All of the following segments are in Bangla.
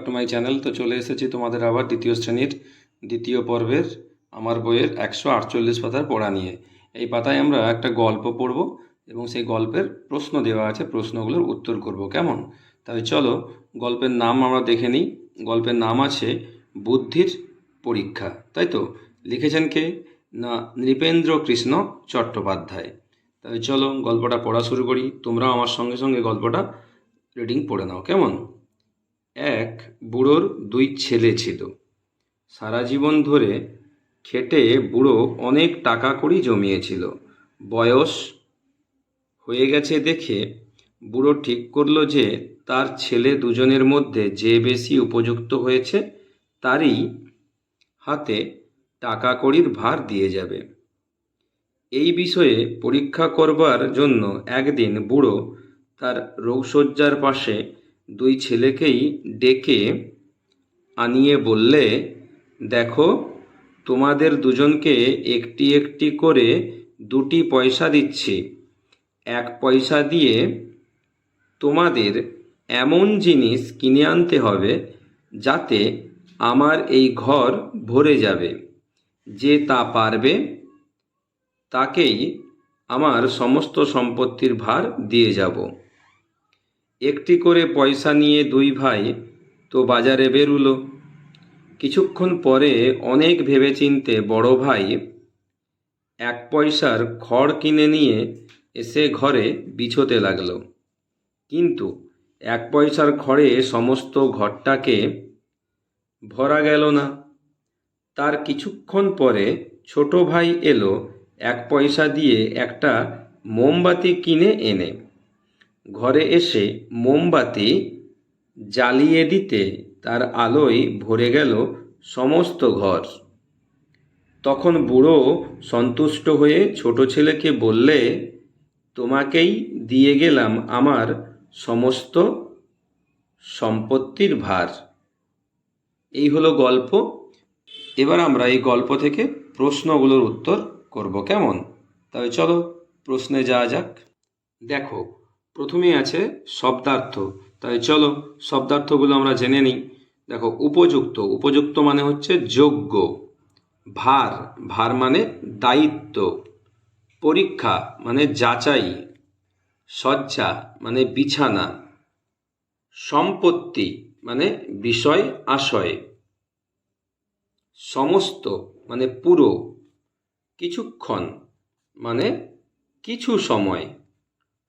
ব্যাক টু মাই চ্যানেল তো চলে এসেছি তোমাদের আবার দ্বিতীয় শ্রেণির দ্বিতীয় পর্বের আমার বইয়ের একশো আটচল্লিশ পাতার পড়া নিয়ে। এই পাতায় আমরা একটা গল্প পড়ব এবং সেই গল্পের প্রশ্ন দেওয়া আছে, প্রশ্নগুলোর উত্তর করব, কেমন? তাহলে চলো, গল্পের নাম আমরা দেখে নিই। গল্পের নাম আছে, বুদ্ধির পরীক্ষা, তাই তো? লিখেছেন কে? না, নৃপেন্দ্র কৃষ্ণ চট্টোপাধ্যায়। তাহলে চলো, গল্পটা পড়া শুরু করি। তোমরাও আমার সঙ্গে সঙ্গে গল্পটা রিডিং পড়ে নাও, কেমন? এক বুড়োর দুই ছেলে ছিল। সারা জীবন ধরে খেটে বুড়ো অনেক টাকা কড়ি জমিয়েছিল। বয়স হয়ে গেছে দেখে বুড়ো ঠিক করল যে তার ছেলে দুজনের মধ্যে যে বেশি উপযুক্ত হয়েছে তারই হাতে টাকা কড়ির ভার দিয়ে যাবে। এই বিষয়ে পরীক্ষা করবার জন্য একদিন বুড়ো তার রোগশয্যার পাশে দুই ছেলেকেই ডেকে আনিয়ে বললে, দেখো, তোমাদের দুজনকে একটি একটি করে দুটি পয়সা দিচ্ছি। এক পয়সা দিয়ে তোমাদের এমন জিনিস কিনে আনতে হবে যাতে আমার এই ঘর ভরে যাবে। যে তা পারবে, তাকেই আমার সমস্ত সম্পত্তির ভার দিয়ে যাব। একটি করে পয়সা নিয়ে দুই ভাই তো বাজারে বেরুলো। কিছুক্ষণ পরে অনেক ভেবেচিন্তে বড় ভাই এক পয়সার খড় কিনে নিয়ে এসে ঘরে বিছোতে লাগল। কিন্তু এক পয়সার খড়ে সমস্ত ঘরটাকে ভরা গেল না। তার কিছুক্ষণ পরে ছোট ভাই এলো এক পয়সা দিয়ে একটা মোমবাতি কিনে এনে। ঘরে এসে মোমবাতি জ্বালিয়ে দিতে তার আলোয় ভরে গেল সমস্ত ঘর। তখন বুড়ো সন্তুষ্ট হয়ে ছোট ছেলেকে বললে, তোমাকেই দিয়ে গেলাম আমার সমস্ত সম্পত্তির ভার। এই হলো গল্প। এবার আমরা এই গল্প থেকে প্রশ্নগুলোর উত্তর করব কেমন? তবে চলো, প্রশ্নে যাওয়া যাক। দেখো প্রথমেই আছে শব্দার্থ। তাই চলো, শব্দার্থগুলো আমরা জেনে নিই। দেখো, উপযুক্ত। উপযুক্ত মানে হচ্ছে যোগ্য। ভার। ভার মানে দায়িত্ব। পরীক্ষা মানে যাচাই। শয্যা মানে বিছানা। সম্পত্তি মানে বিষয় আশয়। সমস্ত মানে পুরো। কিছুক্ষণ মানে কিছু সময়।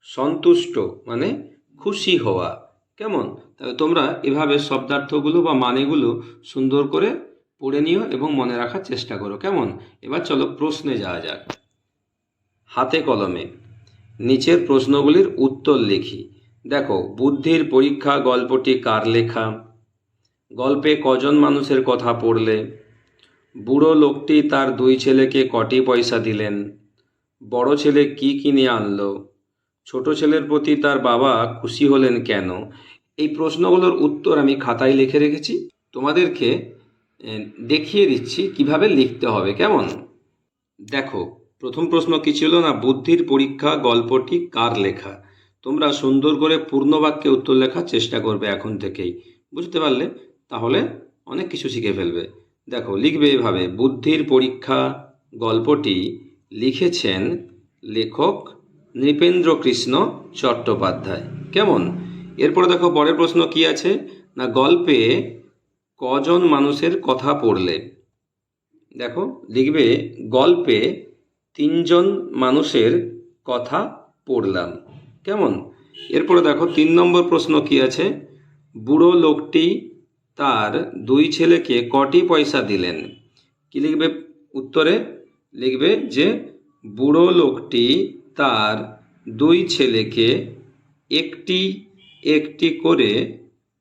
সন্তুষ্ট মানে খুশি হওয়া। কেমন? তাহলে তোমরা এভাবে শব্দার্থগুলো বা মানেগুলো সুন্দর করে পড়ে নিও এবং মনে রাখার চেষ্টা করো। কেমন? এবার চলো প্রশ্নে যাওয়া যাক। হাতে কলমে। নিচের প্রশ্নগুলির উত্তর লিখি। দেখো, বুদ্ধির পরীক্ষা গল্পটি কার লেখা? গল্পে কজন মানুষের কথা পড়লে? বুড়ো লোকটি তার দুই ছেলেকে কটি পয়সা দিলেন? বড় ছেলে কি কিনে আনলো? ছোট ছেলের প্রতি তার বাবা খুশি হলেন কেন? এই প্রশ্নগুলোর উত্তর আমি খাতায় লিখে রেখেছি। তোমাদেরকে দেখিয়ে দিচ্ছি কীভাবে লিখতে হবে, কেমন? দেখো, প্রথম প্রশ্ন কি ছিল না, বুদ্ধির পরীক্ষা গল্পটি কার লেখা? তোমরা সুন্দর করে পূর্ণ বাক্যে উত্তর লেখার চেষ্টা করবে এখন থেকেই। বুঝতে পারলে? তাহলে অনেক কিছু শিখে ফেলবে। দেখো, লিখবে এভাবে, বুদ্ধির পরীক্ষা গল্পটি লিখেছেন লেখক নৃপেন্দ্র কৃষ্ণ চট্টোপাধ্যায়। কেমন? এরপরে দেখো পরের প্রশ্ন কি আছে? না, গল্পে কজন মানুষের কথা পড়লে? দেখো, লিখবে, গল্পে তিনজন মানুষের কথা পড়লাম। কেমন? এরপরে দেখো, তিন নম্বর প্রশ্ন কি আছে? বুড়ো লোকটি তার দুই ছেলেকে কটি পয়সা দিলেন? কি লিখবে উত্তরে? লিখবে যে, বুড়ো লোকটি তার দুই ছেলেকে একটি একটি করে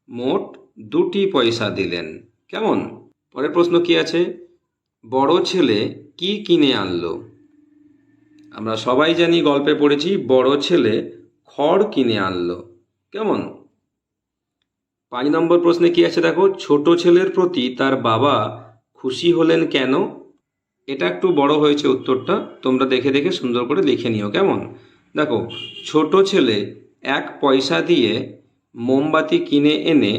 মোট দুটি পয়সা দিলেন। কেমন? পরের প্রশ্ন কি আছে? বড় ছেলে কি কিনে আনলো? আমরা সবাই জানি গল্পে পড়েছি, বড় ছেলে খড় কিনে আনলো। কেমন? পাঁচ নম্বর প্রশ্নে কি আছে দেখো? ছোট ছেলের প্রতি তার বাবা খুশি হলেন কেন? এটা একটু বড় হয়েছে উত্তরটা। তোমরা দেখে দেখে সুন্দর করে লিখে নিও, কেমন? দেখো, ছোট ছেলে এক পয়সা দিয়ে মোমবাতি কিনে এনে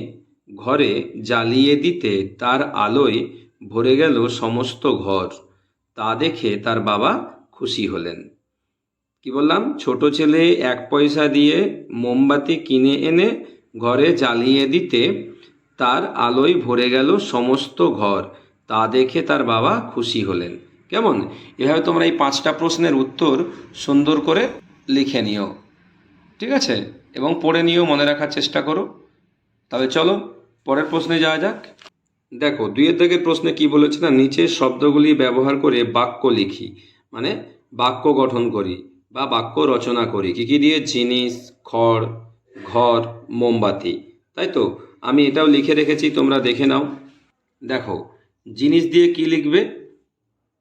ঘরে জ্বালিয়ে দিতে তার আলোয় ভরে গেল সমস্ত ঘর। তা দেখে তার বাবা খুশি হলেন। কি বললাম? ছোট ছেলে এক পয়সা দিয়ে মোমবাতি কিনে এনে ঘরে জ্বালিয়ে দিতে তার আলোয় ভরে গেল সমস্ত ঘর। তা দেখে তার বাবা খুশি হলেন। কেমন? এভাবে তোমরা এই পাঁচটা প্রশ্নের উত্তর সুন্দর করে লিখে নিও। ঠিক আছে? এবং পড়ে নিও মনে রাখার চেষ্টা করো। তবে চলো, পরের প্রশ্নে যাওয়া যাক। দেখো, দুইয়ের দাগের প্রশ্নে কি বলেছে না, নিচের শব্দগুলি ব্যবহার করে বাক্য লিখি। মানে বাক্য গঠন করি বা বাক্য রচনা করি। কি কি দিয়ে? জিনিস, খড়, ঘর, মোমবাতি। তাই তো? আমি এটাও লিখে রেখেছি, তোমরা দেখে নাও। দেখো জিনিস দিয়ে কি লিখবে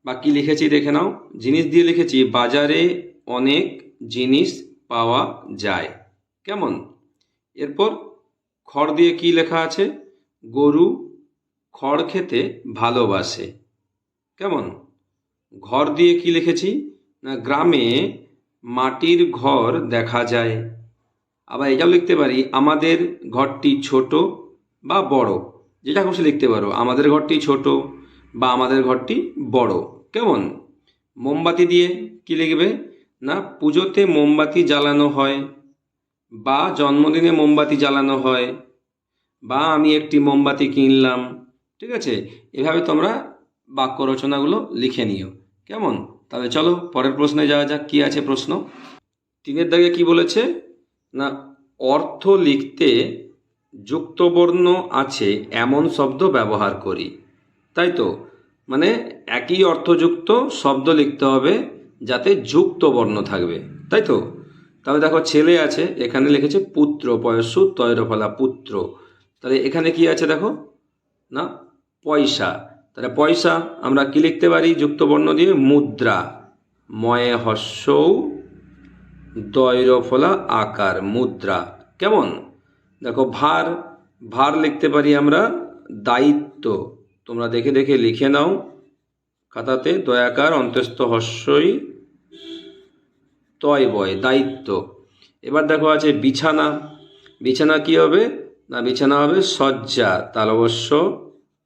বা কি লিখেছি দেখে নাও। জিনিস দিয়ে লিখেছি, বাজারে অনেক জিনিস পাওয়া যায়। কেমন? এরপর খড় দিয়ে কি লেখা আছে? গরু খড় খেতে ভালোবাসে। কেমন? ঘর দিয়ে কি লিখেছি? না, গ্রামে মাটির ঘর দেখা যায়। আবার এটাও লিখতে পারি, আমাদের ঘরটি ছোট বা বড়। যেটা খুশি লিখতে পারো। আমাদের ঘরটি ছোট বা আমাদের ঘরটি বড়। কেমন? মোমবাতি দিয়ে কি লিখবে? না, পুজোতে মোমবাতি জ্বালানো হয় বা জন্মদিনে মোমবাতি জ্বালানো হয় বা আমি একটি মোমবাতি কিনলাম। ঠিক আছে? এভাবে তোমরা বাক্য রচনাগুলো লিখে নিও। কেমন? তাহলে চলো, পরের প্রশ্নে যাওয়া যাক, কি আছে প্রশ্ন? তিনের দাগে কি বলেছে? না, অর্থ লিখতে যুক্তবর্ণ আছে এমন শব্দ ব্যবহার করি। তাই তো? মানে একই অর্থযুক্ত শব্দ লিখতে হবে যাতে যুক্ত বর্ণ থাকবে। তাই তো? তাহলে দেখো ছেলে আছে, এখানে লিখেছে পুত্র, পয়সু, তৈরফলা পুত্র। তাহলে এখানে কি আছে দেখো? না, পয়সা। তাহলে পয়সা আমরা কি লিখতে পারি? যুক্তবর্ণ দিয়ে মুদ্রা। ময়ে হস্যৌ দৈরফলা আকার, মুদ্রা। কেমন? দেখো, ভার ভার লিখতে পারি আমরা দায়িত্ব। তোমরা দেখে দেখে লিখে নাও। খাতাতে দয়াকার অন্তস্থ হস্যই তয় বয়, দায়িত্ব। এবার দেখো আছে বিছানা। বিছানা কি হবে? না, বিছানা হবে শয্যা। তাল অবশ্য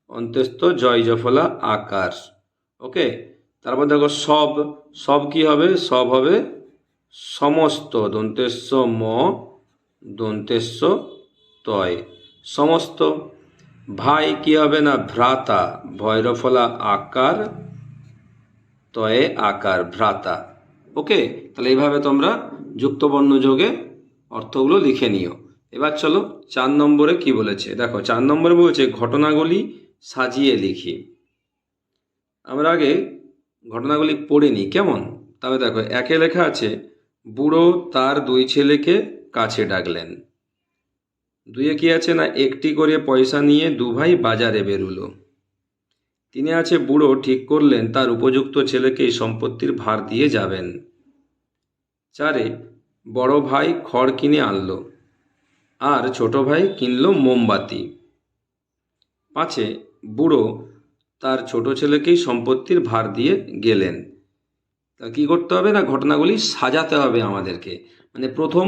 অন্তস্থ জয় জফলা আকার। ওকে? তারপর দেখো সব। সব কি হবে? সব হবে সমস্ত। দন্তেস্ব ম দন্তেস্ব তয়। সমস্ত, ভাই কি হবে না ভ্রাতা? ভৈরফলা আকার, তয়ে আকার ভ্রাতা। ওকে, তাহলে এইভাবে তোমরা যুক্তবর্ণ যোগে অর্থগুলো লিখে নিও। এবার চলো চার নম্বরে কি বলেছে? দেখো, চার নম্বরে বলছে, ঘটনাগুলি সাজিয়ে লিখি। আমরা আগে ঘটনাগুলি পড়ে নিই, কেমন? তবে দেখো, একে লেখা আছে, বুড়ো তার দুই ছেলেকে কাছে ডাকলেন। দুইয়ে কি আছে না একটি করে পয়সা নিয়ে দু ভাই বাজারে বেরুলো। তিনি আছে বুড়ো, ঠিক করলেন তার উপযুক্ত ছেলেকে এই সম্পত্তির ভার দিয়ে যাবেন। চারে বড় ভাই খড় কিনে আনলো, আর ছোট ভাই কিনলো মোমবাতি। পাঁচে বুড়ো তার ছোট ছেলেকেই সম্পত্তির ভার দিয়ে গেলেন। তা কী করতে হবে না ঘটনাগুলি সাজাতে হবে আমাদেরকে? মানে প্রথম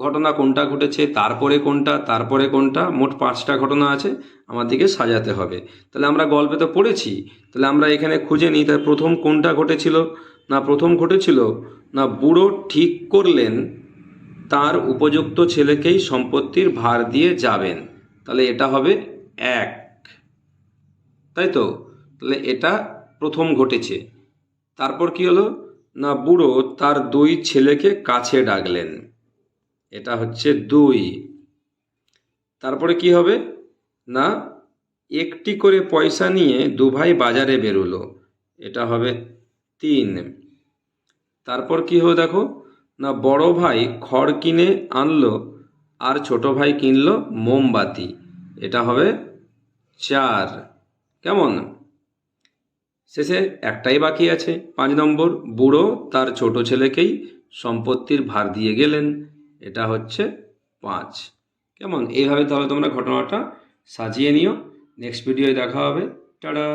ঘটনা কোনটা ঘটেছে, তারপরে কোনটা তারপরে কোনটা, মোট পাঁচটা ঘটনা আছে আমাদেরকে সাজাতে হবে। তাহলে আমরা গল্পে তো পড়েছি, তাহলে আমরা এখানে খুঁজে নিই, তাহলে প্রথম কোনটা ঘটেছিল, না প্রথম ঘটেছিল, না বুড়ো ঠিক করলেন, তার উপযুক্ত ছেলেকেই সম্পত্তির ভার দিয়ে যাবেন। তাহলে এটা হবে এক। তাই তো? তাহলে এটা প্রথম ঘটেছে। তারপর কি হলো? না বুড়ো তার দুই ছেলেকে কাছে ডাকলেন। এটা হচ্ছে দুই। তারপরে কি হবে? না, একটি করে পয়সা নিয়ে দু ভাই বাজারে বেরোলো। এটা হবে তিন। তারপর কি হলো দেখো? না, বড় ভাই খড় কিনে আনলো আর ছোট ভাই কিনলো মোমবাতি। এটা হবে চার। কেমন? শেষে একটাই বাকি আছে, পাঁচ নম্বর। বুড়ো তার ছোট ছেলেকেই সম্পত্তির ভার দিয়ে গেলেন। এটা হচ্ছে পাঁচ। কেমন? এইভাবে তাহলে তোমরা ঘটনাটা সাজিয়ে নিও। নেক্সট ভিডিওয় দেখা হবে। টাটা